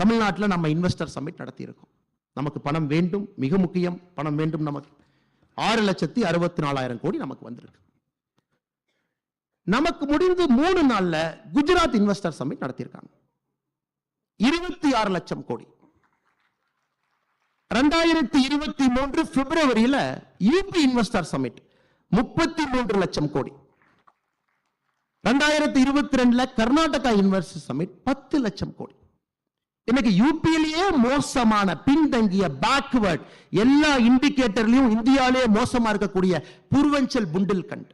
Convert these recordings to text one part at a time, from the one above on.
தமிழ்நாட்டில் நம்ம investor submit நடத்தியிருக்கோம். நமக்கு பணம் வேண்டும் மிக முக்கியம் பணம் வேண்டும் நமக்கு. ஆறு லட்சத்தி அறுபத்தி நாலாயிரம் கோடி நமக்கு வந்திருக்கு. நமக்கு முடிந்து மூணு நாள்ல குஜராத் இன்வெஸ்டர் சமிட் நடத்தியிருக்காங்க. இருபத்தி ஆறு லட்சம் கோடி. ரெண்டாயிரத்தி இருபத்தி மூன்று பிப்ரவரியில யூபி இன்வெஸ்டர் சமிட் முப்பத்தி மூன்று லட்சம் கோடி. ரெண்டாயிரத்தி இருபத்தி ரெண்டுல கர்நாடகா இன்வெஸ்டர் சமிட் பத்து லட்சம் கோடி. இன்னைக்கு யூபியிலேயே மோசமான பின்தங்கிய பேக்வர்ட் எல்லா இண்டிகேட்டர்லயும் இந்தியாவிலேயே மோசமா இருக்கக்கூடிய பூர்வஞ்சல் புண்டில்கண்ட்.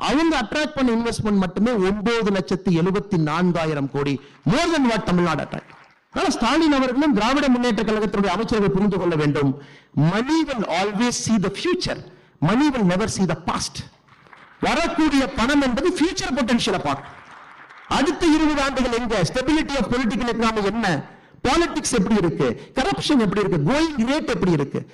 அவங்க அட்ராக்ட் பண்ண இன்வெஸ்ட்மெண்ட் மட்டுமே ஒன்பது லட்சத்தி எழுபத்தி நான்காயிரம் கோடி. More then what Tamil Nadu attract ஆனால் ஸ்டாலின் அவர்களும் திராவிட முன்னேற்ற கழகத்தினுடைய அமைச்சர்கள் புரிந்து கொள்ள வேண்டும். Money will always see the future money will never see the past வரக்கூடிய பணம் என்பது ஃபியூச்சர் பொட்டன்ஷியலை பார்க்கும். அடுத்த இருபது ஆண்டுகள் எங்க? ஸ்டெபிலிட்டி ஆஃப் பொலிட்டிக்கல் எக்கனாமி என்ன? பாலிடிக்ஸ் எப்படி இருக்கு? கரப்ஷன் எப்படி இருக்கு? கோயிங் ரேட் எப்படி இருக்கு?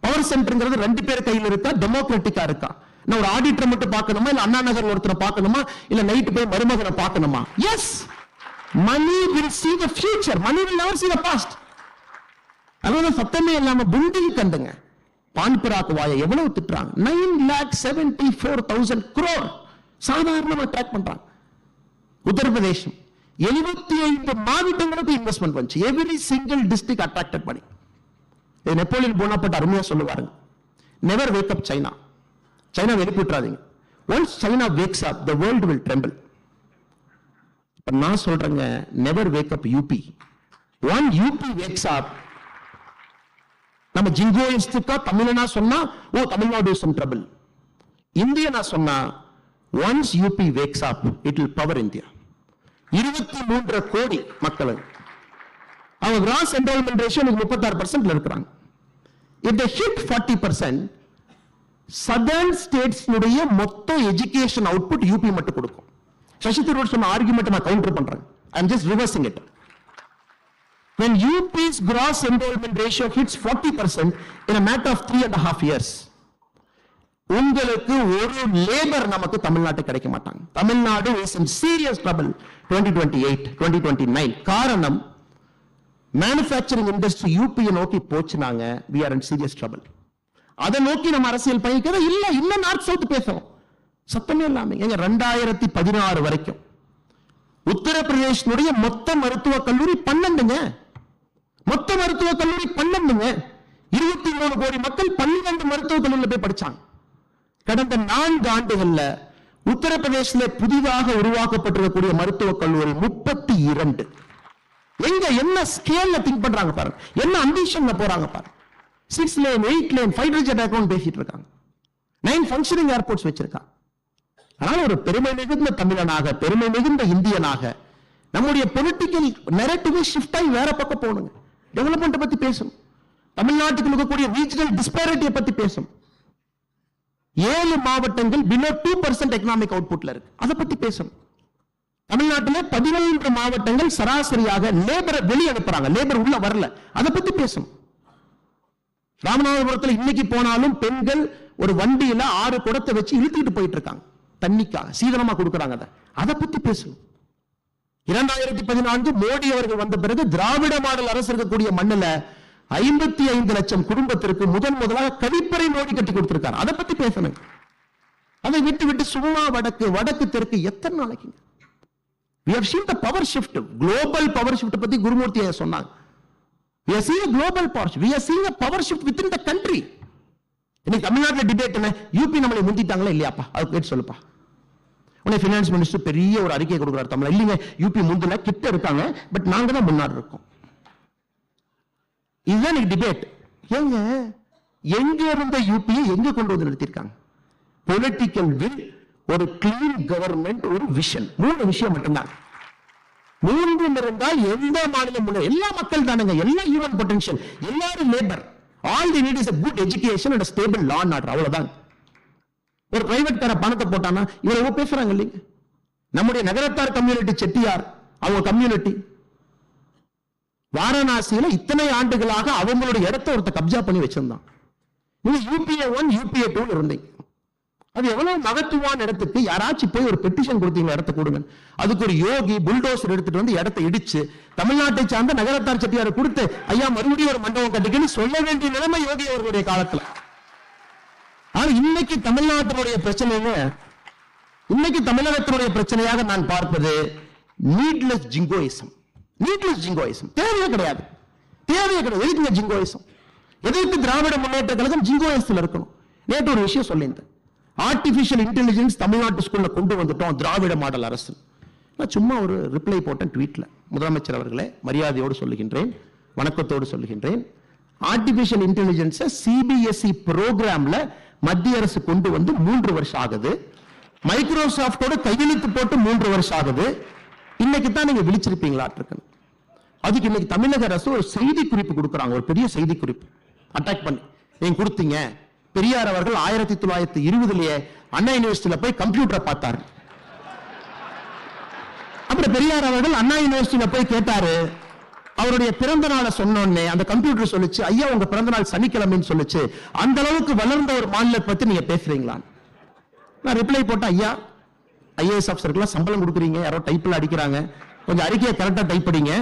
பவர் சென்டர்ங்கிறது ரெண்டு பேர் கையில் இருக்கா? டெமோக்ராட்டிக்கா இருக்கா? நான் ஒரு ஆடிட்டர் மட்டும் பார்க்கணுமா? இல்ல அண்ணா நகர் ஒருத்தரை பார்க்கணுமா? இல்ல நைட்டு போய் மருமகனை பார்க்கணுமா? Yes money will see the future money will never see the past அதனால சத்தமே இல்லாம புண்டி கண்டுங்க. பான்பராக் வாயை எவ்வளவு திட்டுறாங்க? Nine lakh seventy four thousand crore சாதாரணமா ட்ராக் பண்றாங்க. உத்தரப்பிரதேசம். எழுபத்தி ஐந்து மாவட்டங்களுக்கு இன்வெஸ்ட்மெண்ட் வந்துச்சு. எவ்ரி சிங்கிள் டிஸ்ட்ரிக்ட் அட்ராக்டட் பண்ணி இது நெப்போலியன் போனாப்பட்ட அருமையாக சொல்லுவாருங்க never wake up China China எழுப்பிட்டுறாதீங்க once China wakes up the world will tremble இப்ப நான் சொல்றேங்க never wake up UP one UP wakes up நம்ம ஜிங்கோயிஸ்டுக்கா தமிழனா சொன்னா ஓ தமிழ்நாடு சம் ட்ரபிள் இந்தியனா சொன்னா once UP wakes up it will power India இருபத்தி மூன்று கோடி மக்கள். அவங்க கிராஸ் என்ரோல்மெண்ட் ரேஷியோ முப்பத்தாறு பர்சன்ட்ல இருக்கிறாங்க. If they hit 40 percent southern ஸ்டேட்ஸ்னுடைய மொத்த எஜுகேஷன் அவுட்புட் யூபி மட்டும் கொடுக்கும். சசி தரூர் சொன்ன ஆர்குமெண்ட் நான் கவுண்டர் பண்றேன். I am just reversing it when UP's gross enrollment ratio hits 40% in a matter of three and a half years உங்களுக்கு ஒரு லேபர் நமக்கு தமிழ்நாட்டு கிடைக்க மாட்டாங்க. Tamil Nadu is in serious trouble 2028 2029 காரணம் மேனுஃபேக்சரிங் இண்டஸ்ட்ரி யூபியை நோக்கி போச்சுனாங்க we are in serious trouble அதை நோக்கி நம்ம அரசியல் பயணிக்கிறத இல்ல இன்னும் நார்த் சவுத் பேசுறோம். சத்தமே இல்லாம எங்க ரெண்டாயிரத்தி பதினாறு வரைக்கும். உத்தரப்பிரதேசனுடைய மொத்த மருத்துவ கல்லூரி பன்னெண்டுங்க. மொத்த மருத்துவ கல்லூரி பன்னெண்டுங்க. இருபத்தி மூணு கோடி மக்கள் பன்னிரண்டு மருத்துவ கல்லூரியில் போய் படிச்சாங்க. கடந்த நான்கு ஆண்டுகள்ல உத்தரப்பிரதேசல புதிதாக உருவாக்கப்பட்டிருக்கக்கூடிய மருத்துவக் கல்லூரி முப்பத்தி இரண்டு. எங்க என்ன ஸ்கேல்ல திங்க் பண்றாங்க பாருங்க. என்ன அம்பிஷன்ல போறாங்க பாருங்க. Six lane eight lane five jet account பேசிட்டு இருக்காங்க. நைன் ஃபங்க்ஷனிங் ஏர்போர்ட்ஸ் வச்சிருக்காங்க. ஆனால் ஒரு பெருமை மிகுந்த தமிழனாக பெருமை மிகுந்த இந்தியனாக நம்முடைய பொலிட்டிக்கல் நெரட்டிவே ஷிஃப்ட் ஆகி வேற பக்கம் போகணுங்க. டெவலப்மெண்ட் பத்தி பேசணும். தமிழ்நாட்டுக்கு இருக்கக்கூடிய ரீஜனல் டிஸ்பேரிட்டியை பத்தி பேசணும். ஏழு மாவட்டங்கள் பிலோ டூ பர்சன்ட் எக்கனாமிக் அவுட்புட்ல இருக்கு. அதை பத்தி பேசணும். தமிழ்நாட்டில் பதினொன்று மாவட்டங்கள் சராசரியாக லேபரை வெளியே அனுப்புறாங்க. லேபர் உள்ள வரல. அதை பத்தி பேசணும். ராமநாதபுரத்தில் இன்னைக்கு போனாலும் பெண்கள் ஒரு வண்டியில ஆறு குடத்தை வச்சு இழுத்துக்கிட்டு போயிட்டு இருக்காங்க தண்ணிக்காக சீதனமா கொடுக்குறாங்க அதை. அதை பத்தி பேசணும். இரண்டாயிரத்தி பதினான்கு மோடி அவர்கள் வந்த பிறகு திராவிட மாடல் அரசு இருக்கக்கூடிய மண்ணில் ஐம்பத்தி ஐந்து லட்சம் குடும்பத்திற்கு முதன் முதலாக கழிப்பறை மோடி கட்டி கொடுத்திருக்காரு. அதை பத்தி பேசணும். அதை விட்டு விட்டு சும்மா வடக்கு வடக்கு தெற்கு எத்தனை நாளைக்குங்க we have seen the power shift. Global power shift பத்தி குருமூர்த்தி சொன்னாங்க? We are seeing a global power shift. We are seeing a power shift within the country. இன்னைக்கு தமிழ்நாட்டில் டிபேட் என்ன? யூபி நம்மளை முந்திட்டாங்களா இல்லையாப்பா? அது கேட்டு சொல்லுப்பா. உடனே ஃபினான்ஸ் மினிஸ்டர் பெரிய ஒரு அறிக்கை கொடுக்குறாரு தமிழ் இல்லைங்க யூபி முந்தல கிட்ட இருக்காங்க பட் நாங்க தான் முன்னாடி இருக்கோம். இதுதான் இன்னைக்கு டிபேட் ஏங்க எங்க இருந்த யூபியை எங்க கொண்டு வந்து நிறுத்திருக்காங்க பொலிட்டிக்கல் வில் ஒரு கிளீன் கவர்மெண்ட் ஒரு விஷன் மூணு விஷயம் மட்டும்தான். மூன்றும் இருந்தால் எந்த மாநிலம் முன்னே எல்லா மக்கள் தானுங்க எல்லா ஹியூமன் பொட்டன்ஷியல் எல்லாரும் labour all the need is a good education and stable law not அவ்வளவுதான். ஒரு பிரைவேட் கார பணத்தை போட்டானா இவ்வளவு பேசுறாங்க இல்லைங்க? நம்முடைய நகரத்தார் கம்யூனிட்டி செட்டியார் அவங்க கம்யூனிட்டி வாரணாசியில இத்தனை ஆண்டுகளாக அவங்களுடைய இடத்தை ஒருத்த கப்ஜா பண்ணி வச்சிருந்தான். நீங்க யூபிஏ ஒன் யூபிஏ டூ இருந்தீங்க அது எவ்வளவு மகத்துவான இடத்துக்கு யாராச்சும் போய் ஒரு பெட்டிஷன் கொடுத்தீங்க இடத்த கொடுங்க. அதுக்கு ஒரு யோகி புல்டோசர் எடுத்துட்டு வந்து இடத்தை இடிச்சு தமிழ்நாட்டை சார்ந்த நகரத்தார் செட்டியார் கொடுத்து ஐயா மறுபடியும் ஒரு மண்டபம் கட்டிக்கன்னு சொல்ல வேண்டிய நிலைமை யோகி அவர்களுடைய காலத்துல. ஆனா இன்னைக்கு தமிழ்நாட்டினுடைய பிரச்சனைங்க இன்னைக்கு தமிழகத்தினுடைய பிரச்சனையாக நான் பார்ப்பது நீட்லெஸ் ஜிங்கோயிசம் நீட்லெஸ் ஜிங்கோயிசம் தேவையே கிடையாது. தேவையே கிடையாது. எதுக்குங்க ஜிங்கோயிசம் எதற்கு திராவிட முன்னேற்ற கழகம் ஜிங்கோயிசத்தில் இருக்கணும்? நேற்று ஒரு விஷயம் சொல்லியிருந்தேன். ஆர்டிபிஷியல் இன்டெலிஜென்ஸ் தமிழ்நாட்டு ஸ்கூல்ல கொண்டு வந்துட்டோம் திராவிட மாடல் அரசு. நான் சும்மா ஒரு ரிப்ளை போட்டேன் ட்வீட்ல முதலமைச்சர் அவர்களே மரியாதையோடு சொல்லுகின்றேன் வணக்கத்தோடு சொல்லுகின்றேன். ஆர்டிபிஷியல் இன்டெலிஜென்ஸை சிபிஎஸ்இ ப்ரோக்ராம்ல மத்திய அரசு கொண்டு வந்து மூன்று வருஷம் ஆகுது. மைக்ரோசாஃப்டோட கையெழுத்து போட்டு மூன்று வருஷம் ஆகுது. இன்னைக்கு தான் நீங்க விழிச்சிருப்பீங்களாட்டிருக்கணும் அதுக்கு இன்னைக்கு தமிழக அரசு ஒரு செய்தி குறிப்பு கொடுக்குறாங்க ஒரு பெரிய செய்தி குறிப்பு அட்டாக் பண்ணி. நீங்க கொடுத்தீங்க. பெரியார் அவர்கள் ஆயிரத்தி தொள்ளாயிரத்தி இருபதுலயே அண்ணா யூனிவர்சிட்டியில போய் கம்ப்யூட்டரை பார்த்தாரு. அப்புறம் பெரியார் அவர்கள் அண்ணா யூனிவர்சிட்டியில போய் கேட்டாரு. அவருடைய பிறந்த நாளை சொன்னோடனே அந்த கம்ப்யூட்டர் சொல்லிச்சு ஐயா உங்க பிறந்த நாள் சனிக்கிழமைன்னு சொல்லிச்சு. அந்த அளவுக்கு வளர்ந்த ஒரு மாநிலத்தை பத்தி நீங்க பேசுறீங்களா நான் ரிப்ளை போட்டேன் ஐயா ஐஏஎஸ் ஆஃபீஸருக்குலாம் சம்பளம் கொடுக்குறீங்க. யாரோ டைப்பில் அடிக்கிறாங்க. கொஞ்சம் அறிக்கையை கரெக்டாக டைப் படிங்க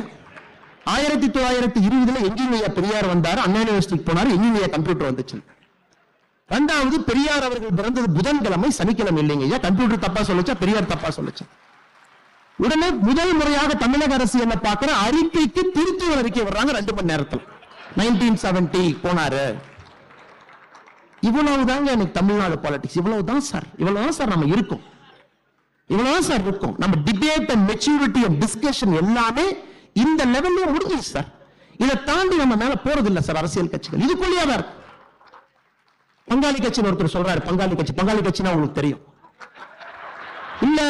ஆயிரத்தி தொள்ளாயிரத்தி இருபதுல எங்கேயும் ஐயா பெரியார் வந்தார் அண்ணா யூனிவர்சிட்டிக்கு போனார் எங்கேயும் கம்ப்யூட்டர் வந்துச்சு ரெண்டாவது பெரியார் அவர்கள் பிறந்தது புதன்கிழமை சனிக்கிழமை இல்லைங்க ஐயா கம்ப்யூட்டர் தப்பா சொல்லுச்சா பெரியார் தப்பா சொல்லிச்சு. உடனே முதல் முறையாக தமிழக அரசு என்ன பார்க்கிற அறிக்கைக்கு திருத்துவ அறிக்கை வர்றாங்க ரெண்டு மணி நேரத்தில். நைன்டீன் செவன்டி போனாரு. இவ்வளவுதாங்க எனக்கு தமிழ்நாடு பாலிடிக்ஸ் இவ்வளவுதான் சார் இவ்வளவுதான் சார் நம்ம இருக்கோம். இவ்வளவுதான் சார் இருக்கும். நம்ம debate and maturity and discussion எல்லாமே இந்த லெவல்ல முடிஞ்சிச்சு சார் இதை தாண்டி நம்ம மேல போறது இல்ல சார் அரசியல் கட்சிகள். இதுக்குள்ளேயே தான் இருக்கு. பங்காளி கட்சின்னு ஒருத்தர் சொல்றாரு. பங்காளி கட்சி பங்காளி கட்சினா உங்களுக்கு தெரியும். இல்ல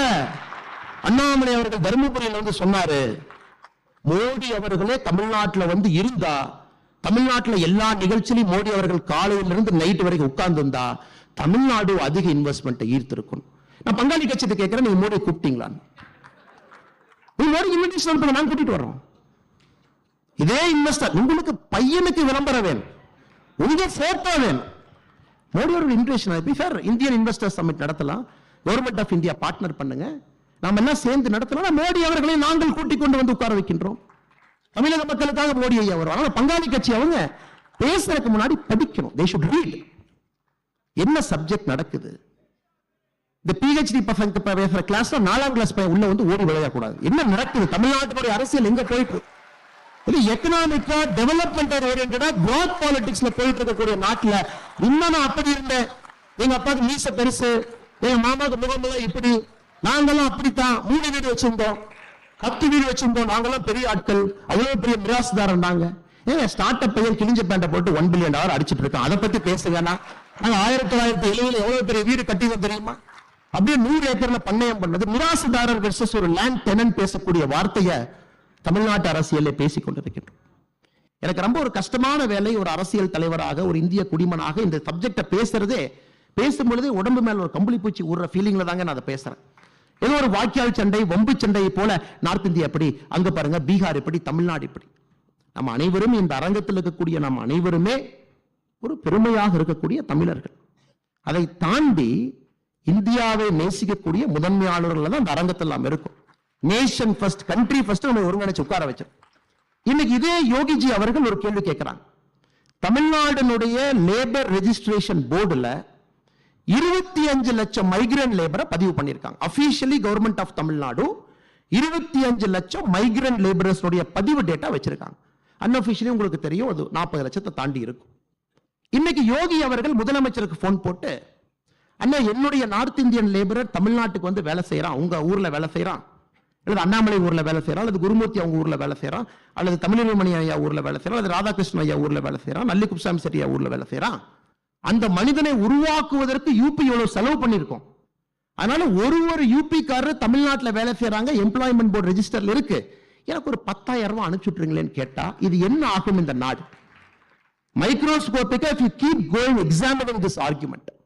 அண்ணாமலை அவர்கள் தருமபுரியில வந்து சொன்னாரு மோடி அவர்களே தமிழ்நாட்டுல வந்து இருந்தா தமிழ்நாட்டுல எல்லா நிகழ்ச்சியிலும் மோடி அவர்கள் காலையில இருந்து நைட் வரைக்கும் உட்கார்ந்து இருந்தா தமிழ்நாடு அதிக இன்வெஸ்ட்மெண்ட்டை ஈர்த்திருக்கும். நான் பங்காளி கட்சியை கேட்கிறேன் நீங்க மோடி கூப்பிட்டீங்களான்னு. நீங்க இன்விடேஷன் அனுப்புங்க நான் கூட்டிட்டு வரோம் இதே இன்வெஸ்டர் உங்களுக்கு பையனுக்கு விளம்பரம் வேணும். உங்க போட்டோ வேணும். மோடி அவர்கள் இன்விடேஷன் அனுப்பி சார் இந்தியன் இன்வெஸ்டர் சமிட் நடத்தலாம். கவர்மெண்ட் ஆஃப் இந்தியா பார்ட்னர் பண்ணுங்க. நாம எல்லாம் சேர்ந்து நடத்தலாம் மோடி அவர்களை நாங்கள் கூட்டிக் கொண்டு வந்து உட்கார வைக்கின்றோம். தமிழக மக்களுக்காக மோடி ஐயா வரும் அதனால பங்காளி கட்சி அவங்க பேசுறதுக்கு முன்னாடி படிக்கணும். தே ஷுட் ரீட் என்ன சப்ஜெக்ட் நடக்குது? இந்த பிஹெச்டி பசங்க பேசுற கிளாஸ்ல நாலாம் கிளாஸ் பையன் உள்ள வந்து ஓடி விளையாடக்கூடாது. என்ன நடக்குது? தமிழ்நாட்டுடைய அரசியல் எங்க போயிட்டு எக்கனாமிக்கா டெவலப்மெண்ட் ஓரியன்டா குரோத் பாலிடிக்ஸ்ல போயிட்டு இருக்கக்கூடிய நாட்டுல இன்னும் நான் அப்படி இருந்தேன். எங்க அப்பாவுக்கு மீச பெருசு எங்க மாமாவுக்கு முகமெல்லாம் இப்படி. நாங்கெல்லாம் அப்படித்தான். மூணு வீடு வச்சிருந்தோம். பத்து வீடு வச்சிருந்தோம். நாங்கெல்லாம் பெரிய ஆட்கள். அவ்வளவு பெரிய மிராசுதாரன் நாங்க. ஏங்க ஸ்டார்ட் அப் பையன் கிழிஞ்ச பேண்ட போட்டு ஒன் பில்லியன் டாலர் அடிச்சிட்டு இருக்கோம் அதை பத்தி பேசுங்கன்னா நாங்க ஆயிரத்தி தொள்ளாயிரத்தி எழுபதுல எவ்வளவு பெரிய வீடு கட்டினோம் தெரியுமா? அப்படியே நூறு ஏக்கர்ல பண்ணையம் பண்ணது. மிராசுதாரர் வெர்சஸ் ஒரு லேண்ட் டெனன் பேசக்கூடிய வார்த்தையை தமிழ்நாட்டு அரசியலில் பேசிக் கொண்டிருக்கின்றோம் எனக்கு ரொம்ப ஒரு கஷ்டமான வேலை ஒரு அரசியல் தலைவராக ஒரு இந்திய குடிமனாக இந்த சப்ஜெக்டை பேசுறதே பேசும்பொழுது உடம்பு மேல ஒரு கம்பளி பூச்சி ஊடுற ஃபீலிங்ல தாங்க நான் அதை பேசுறேன். ஏதோ ஒரு வாக்கியால் சண்டை வம்பு சண்டையை போல நார்த் இந்தியா எப்படி அங்க பாருங்க பீகார் எப்படி தமிழ்நாடு எப்படி. நம்ம அனைவரும் இந்த அரங்கத்தில் இருக்கக்கூடிய நம்ம அனைவருமே ஒரு பெருமையாக இருக்கக்கூடிய தமிழர்கள். அதை தாண்டி இந்தியாவை நேசிக்கக்கூடிய முதன்மையாளர்கள் தான் அந்த அரங்கத்தில் நாம் இருக்கும். நேஷன் ஃபர்ஸ்ட் கண்ட்ரி ஃபர்ஸ்ட் நம்ம ஒருங்கிணைச்சு உட்கார வச்சோம் இன்னைக்கு இதே யோகிஜி அவர்கள் ஒரு கேள்வி கேட்கிறாங்க தமிழ்நாடுனுடைய லேபர் ரெஜிஸ்ட்ரேஷன் போர்டில் இருபத்தி அஞ்சு லட்சம் மைக்ரண்ட் லேபரை பதிவு பண்ணியிருக்காங்க. அஃபீஷியலி கவர்மெண்ட் ஆஃப் தமிழ்நாடு இருபத்தி அஞ்சு லட்சம் மைக்ரண்ட் லேபரர்ஸுடைய பதிவு டேட்டா வச்சிருக்காங்க. அன்அஃபிஷியலி உங்களுக்கு தெரியும் அது நாற்பது லட்சத்தை தாண்டி இருக்கும். இன்னைக்கு யோகி அவர்கள் முதலமைச்சருக்கு ஃபோன் போட்டு அண்ணா என்னுடைய நார்த் இந்தியன் லேபரர் தமிழ்நாட்டுக்கு வந்து வேலை செய்கிறான் உங்கள் ஊரில் வேலை செய்கிறான் அல்லது அண்ணாமலை ஊரில் வேலை செய்கிறான் அல்லது குருமூர்த்தி அவங்க ஊரில் வேலை செய்கிறான் அல்லது தமிழிமணி ஐயா ஊரில் வேலை செய்கிறான் அல்லது ராதாகிருஷ்ணன் ஐயா ஊரில் வேலை செய்கிறான் நல்லி குப்சாமி செட்டி ஐயா வேலை செய்கிறான் அந்த மனிதனை உருவாக்குவதற்கு யூபி எவ்வளோ செலவு பண்ணியிருக்கோம். அதனால ஒரு ஒரு யூபிக்காரர் தமிழ்நாட்டில் வேலை செய்கிறாங்க எம்ப்ளாய்மெண்ட் போர்டு ரெஜிஸ்டரில் இருக்கு. எனக்கு ஒரு பத்தாயிரம் ரூபாய் அனுப்பிச்சுட்றீங்களேன்னு கேட்டால் இது என்ன ஆகும் இந்த நாடு? மைக்ரோஸ்கோபிக்கா if you keep going examining this argument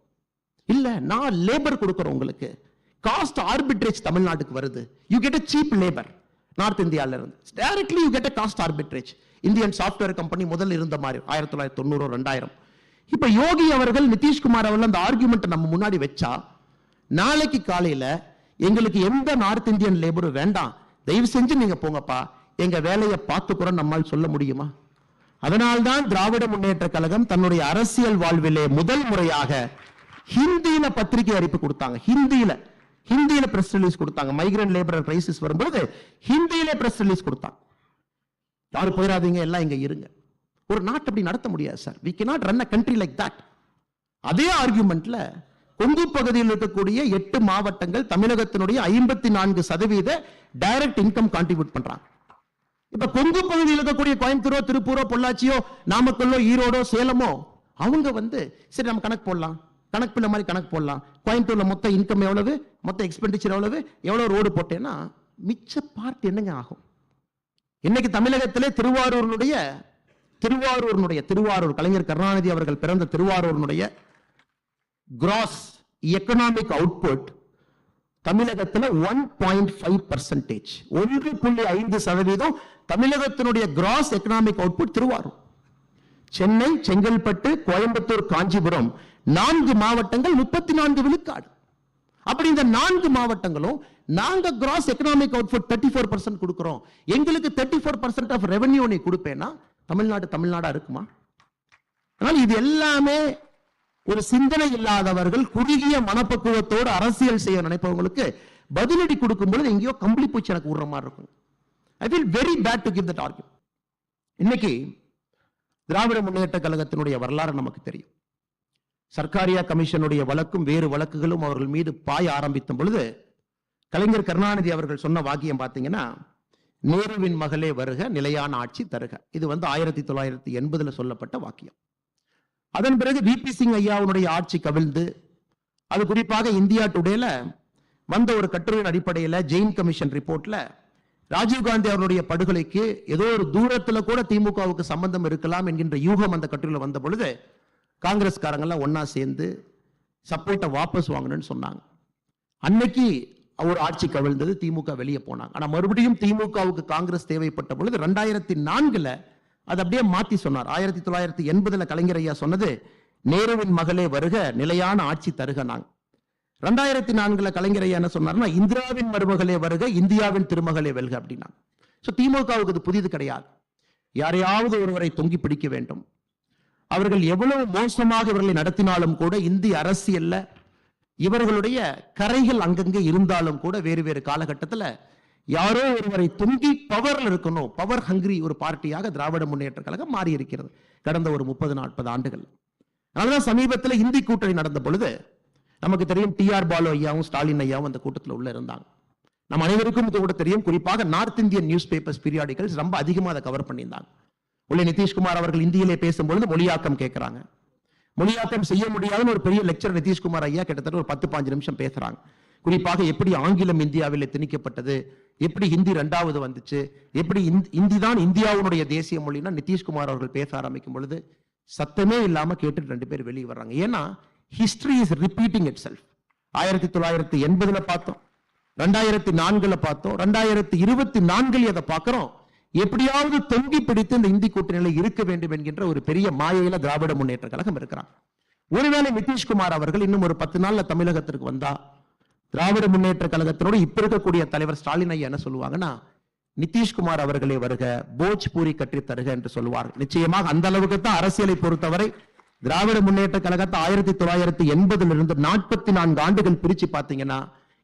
இல்ல நான் லேபர் கொடுக்குறேன் உங்களுக்கு. காஸ்ட் ஆர்பிட்ரேஜ் தமிழ்நாட்டுக்கு வருது. You get a cheap labour north இந்தியால இருந்து. Directly you get a cost arbitrage Indian software company முதல்ல இருந்த மாதிரி ஆயிரத்தி தொள்ளாயிரத்தி தொண்ணூறு ரெண்டாயிரம். இப்ப யோகி அவர்கள் நிதிஷ்குமார் அவர்கள் அந்த ஆர்குமெண்ட் நம்ம முன்னாடி வச்சா நாளைக்கு காலையில எங்களுக்கு எந்த நார்த் இந்தியன் லேபரும் வேண்டாம். தயவு செஞ்சு நீங்க போங்கப்பா. எங்க வேலையை பார்த்துக்கிறோம் நம்மால் சொல்ல முடியுமா? அதனால்தான் திராவிட முன்னேற்ற கழகம் தன்னுடைய அரசியல் வாழ்விலே முதல் முறையாக ஹிந்தியில பத்திரிகை அறிப்பு கொடுத்தாங்க. ஹிந்தியில. ஹிந்தியில பிரஸ் ரிலீஸ் கொடுத்தாங்க. மைக்ரண்ட் லேபர் கிரைசிஸ் வரும்போது ஹிந்தியில பிரஸ் ரிலீஸ் கொடுத்தாங்க யாரும் போயிடாதீங்க எல்லாம் இங்க இருங்க. ஒரு நாட்டு அப்படி நடத்த முடியாது sir we can not run a country like that அதே ஆர்கியூமெண்ட்ல கொங்கு பகுதியில் இருக்கக்கூடிய எட்டு மாவட்டங்கள் தமிழகத்தினுடைய ஐம்பத்தி நான்கு சதவீத டைரக்ட் இன்கம் கான்ட்ரிபியூட் பண்றாங்க. இப்ப கொங்கு பகுதியில் இருக்கக்கூடிய கோயம்புத்தூரோ திருப்பூரோ பொள்ளாச்சியோ நாமக்கல்லோ ஈரோடோ சேலமோ அவங்க வந்து சரி நம்ம கணக்கு போடலாம். கணக்கு பிள்ளை மாதிரி கணக்கு போடலாம். கோயம்புத்தூர்ல மொத்த இன்கம் எவ்வளவு? மொத்த எக்ஸ்பெண்டிச்சர் எவ்வளவு? எவ்வளவு ரோடு போட்டேன்னா மிச்ச பார்ட் என்னங்க ஆகும்? இன்னைக்கு தமிழகத்திலே திருவாரூரினுடைய திருவாரூரினுடைய திருவாரூர் கலைஞர் கருணாநிதி அவர்கள் பிறந்த திருவாரூரினுடைய கிராஸ் எக்கனாமிக் அவுட்புட் தமிழகத்துல ஒன் பாயிண்ட் ஃபைவ் பர்சன்டேஜ் ஒன்று புள்ளி ஐந்து சதவீதம் தமிழகத்தினுடைய gross economic output Tiruvarur. Chennai Chengalpattu Coimbatore Kanchipuram நான்கு மாவட்டங்கள் முப்பத்தி நான்கு விழுக்காடு. அப்படி இந்த நான்கு மாவட்டங்களும் நாங்க gross economic output thirty four percent கொடுக்குறோம். எங்களுக்கு thirty four percent of revenue நீ கொடுப்பேன்னா தமிழ்நாடு தமிழ்நாடா இருக்குமா? அதனால் இது எல்லாமே ஒரு சிந்தனை இல்லாதவர்கள் குறுகிய மனப்பக்குவத்தோடு அரசியல் செய்ய நினைப்பவங்களுக்கு பதிலடி கொடுக்கும் பொழுது எங்கேயோ கம்பளி பூச்சி எனக்கு விடுற மாதிரி இருக்கும். I feel very bad to give the target இன்னைக்கு திராவிட முன்னேற்ற கழகத்தினுடைய வரலாறு நமக்கு தெரியும். சர்க்காரியா கமிஷனுடைய வழக்கும் வேறு வழக்குகளும் அவர்கள் மீது பாய ஆரம்பித்த பொழுது கலைஞர் கருணாநிதி அவர்கள் சொன்ன வாக்கியம் பார்த்தீங்கன்னா நேருவின் மகளே வருக நிலையான ஆட்சி தருக. இது வந்து ஆயிரத்தி தொள்ளாயிரத்தி எண்பதுல சொல்லப்பட்ட வாக்கியம். அதன் பிறகு விபி சிங் ஐயாவுடைய ஆட்சி கவிழ்ந்து அது குறிப்பாக இந்தியா டுடேல வந்த ஒரு கட்டுரையின் அடிப்படையில் ஜெயின் கமிஷன் ரிப்போர்ட்ல ராஜீவ்காந்தி அவருடைய படுகொலைக்கு ஏதோ ஒரு தூரத்துல கூட திமுகவுக்கு சம்பந்தம் இருக்கலாம் என்கின்ற யூகம் அந்த கட்டுரையில் வந்த பொழுது காங்கிரஸ்காரங்க எல்லாம் சேர்ந்து சப்போர்ட்டை வாபஸ் வாங்கணும்னு சொன்னாங்க. அன்னைக்கு ஒரு ஆட்சி கவிழ்ந்தது திமுக வெளியே போனாங்க. ஆனா மறுபடியும் திமுகவுக்கு காங்கிரஸ் தேவைப்பட்ட பொழுது ரெண்டாயிரத்தி நான்கில் அது அப்படியே மாத்தி சொன்னார். ஆயிரத்தி தொள்ளாயிரத்தி எண்பதுல கலைஞர் ஐயா சொன்னது நேருவின் மகளே வருக நிலையான ஆட்சி தருக நாங்க. ரெண்டாயிரத்தி நான்கில் கலைஞர் ஐயா என்ன சொன்னார்னா இந்திராவின் மருமகளே வருக இந்தியாவின் திருமகளே வெல்க அப்படின்னா ஸோ திமுகவுக்கு இது புதிது கிடையாது. யாரையாவது ஒருவரை தொங்கி பிடிக்க வேண்டும். அவர்கள் எவ்வளவு மோசமாக இவர்களை நடத்தினாலும் கூட இந்திய அரசியல்ல இவர்களுடைய கரைகள் அங்கங்கே இருந்தாலும் கூட வேறு வேறு காலகட்டத்துல யாரோ ஒருவரை தொங்கி பவர்ல இருக்கணும் பவர் ஹங்கிரி ஒரு பார்ட்டியாக திராவிட முன்னேற்ற கழகம் மாறி இருக்கிறது கடந்த ஒரு முப்பது நாற்பது ஆண்டுகள். அதனாலதான் சமீபத்தில் இந்தி கூட்டணி நடந்த பொழுது நமக்கு தெரியும் டி ஆர் பாலு ஐயாவும் ஸ்டாலின் ஐயாவும் அந்த கூட்டத்தில் உள்ள இருந்தாங்க. நம்ம அனைவருக்கும் இது கூட தெரியும் குறிப்பாக north Indian newspapers periodicals ரொம்ப அதிகமாக அதை கவர் பண்ணியிருந்தாங்க. உள்ளே நிதிஷ்குமார் அவர்கள் இந்தியிலே பேசும்பொழுது மொழியாக்கம் கேட்கிறாங்க. மொழியாக்கம் செய்ய முடியாதுன்னு ஒரு பெரிய லெக்சர் நிதிஷ்குமார் ஐயா கிட்டத்தட்ட ஒரு பத்து பாஞ்சு நிமிஷம் பேசுறாங்க. குறிப்பாக எப்படி ஆங்கிலம் இந்தியாவில் திணிக்கப்பட்டது எப்படி ஹிந்தி ரெண்டாவது வந்துச்சு எப்படி இந்தி- தான் இந்தியாவுடைய தேசிய மொழின்னா நிதிஷ்குமார் அவர்கள் பேச ஆரம்பிக்கும் பொழுது சத்தமே இல்லாம கேட்டுட்டு ரெண்டு பேர் வெளியே வர்றாங்க. ஏன்னா history is repeating itself ஆயிரத்தி தொள்ளாயிரத்தி எண்பதுல பார்த்தோம் ரெண்டாயிரத்தி நான்குல பார்த்தோம் ரெண்டாயிரத்தி இருபத்தி நான்கில் அதை பார்க்கறோம். எப்படியாவது தொங்கி பிடித்து இந்த இந்தி கூட்டணியில இருக்க வேண்டும் என்கின்ற ஒரு பெரிய மாயையில திராவிட முன்னேற்ற கழகம் இருக்கிறாங்க ஒருவேளை நிதிஷ்குமார் அவர்கள் இன்னும் ஒரு பத்து நாள்ல தமிழகத்திற்கு வந்தா திராவிட முன்னேற்ற கழகத்தினோடு இப்ப இருக்கக்கூடிய தலைவர் ஸ்டாலின் ஐயா என்ன சொல்லுவாங்கன்னா நிதிஷ்குமார் அவர்களே வருக போஜ்பூரி கட்டி தருக என்று சொல்லுவார். நிச்சயமாக அந்த அளவுக்கு தான் அரசியலை பொறுத்தவரை திராவிட முன்னேற்ற கழகத்தை ஆயிரத்தி தொள்ளாயிரத்தி எண்பதுல இருந்து நாற்பத்தி நான்கு ஆண்டுகள் பிரிச்சு பார்த்தீங்கன்னா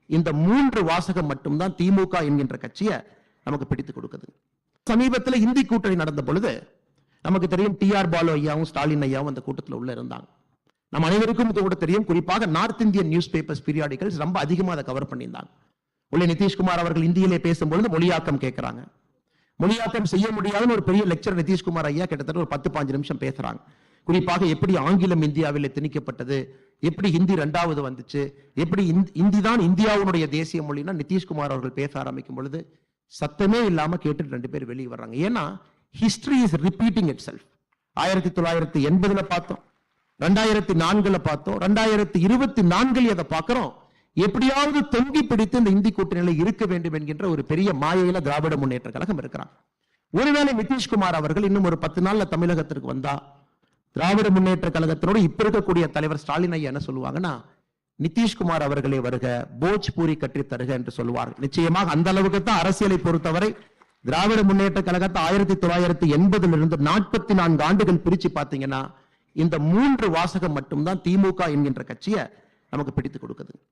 இந்த மூன்று வாசகம் மட்டும்தான் திமுக என்கின்ற கட்சியை நமக்கு பிடித்து கொடுக்குது. சமீபத்துல இந்தி கூட்டணி நடந்த பொழுது நமக்கு தெரியும் டி ஆர் பாலு ஐயாவும் ஸ்டாலின் ஐயாவும் அந்த கூட்டத்தில் உள்ள இருந்தாங்க. நம்ம அனைவருக்கும் இது கூட தெரியும். குறிப்பாக north Indian newspapers periodicals ரொம்ப அதிகமாக அதை கவர் பண்ணியிருந்தாங்க. உள்ளே நிதிஷ்குமார் அவர்கள் இந்தியிலே பேசும்பொழுது மொழியாக்கம் கேட்குறாங்க. மொழியாக்கம் செய்ய முடியாதுன்னு ஒரு பெரிய லெக்சர் நிதிஷ்குமார் ஐயா கிட்டத்தட்ட ஒரு பத்து பாஞ்சு நிமிஷம் பேசுறாங்க. குறிப்பாக எப்படி ஆங்கிலம் இந்தியாவில் திணிக்கப்பட்டது? எப்படி ஹிந்தி ரெண்டாவது வந்துச்சு? எப்படி இந்தி- இந்தி தான் இந்தியாவுடைய தேசிய மொழின்னா நிதிஷ்குமார் அவர்கள் பேச ஆரம்பிக்கும் பொழுது சத்தமே இல்லாம கேட்டுட்டு ரெண்டு பேர் வெளியே வர்றாங்க. ஏன்னா history is repeating itself ஆயிரத்தி தொள்ளாயிரத்தி எண்பதுல பார்த்தோம். ரெண்டாயிரத்தி நான்குல பார்த்தோம். ரெண்டாயிரத்தி இருபத்தி நான்கில் அதை பார்க்கிறோம். எப்படியாவது தொங்கி பிடித்து இந்த இந்தி கூட்டணியில இருக்க வேண்டும் என்கின்ற ஒரு பெரிய மாயையில திராவிட முன்னேற்ற கழகம் இருக்கிறாங்க ஒருவேளை நிதிஷ்குமார் அவர்கள் இன்னும் ஒரு பத்து நாள்ல தமிழகத்திற்கு வந்தா திராவிட முன்னேற்ற கழகத்தினோடு இப்ப இருக்கக்கூடிய தலைவர் ஸ்டாலின் ஐயா என்ன சொல்லுவாங்கன்னா நிதிஷ்குமார் அவர்களே வருக போஜ்பூரி கட்டி தருக என்று சொல்வார்கள் நிச்சயமாக அந்த அளவுக்கு தான் அரசியலை பொறுத்தவரை திராவிட முன்னேற்ற கழகத்தை ஆயிரத்தி தொள்ளாயிரத்தி எண்பதுல இருந்து நாற்பத்தி நான்கு ஆண்டுகள் பிரிச்சு பாத்தீங்கன்னா இந்த மூன்று வாசகம் மட்டும்தான் திமுக என்கின்ற கட்சியை நமக்கு பிடித்து கொடுக்குது.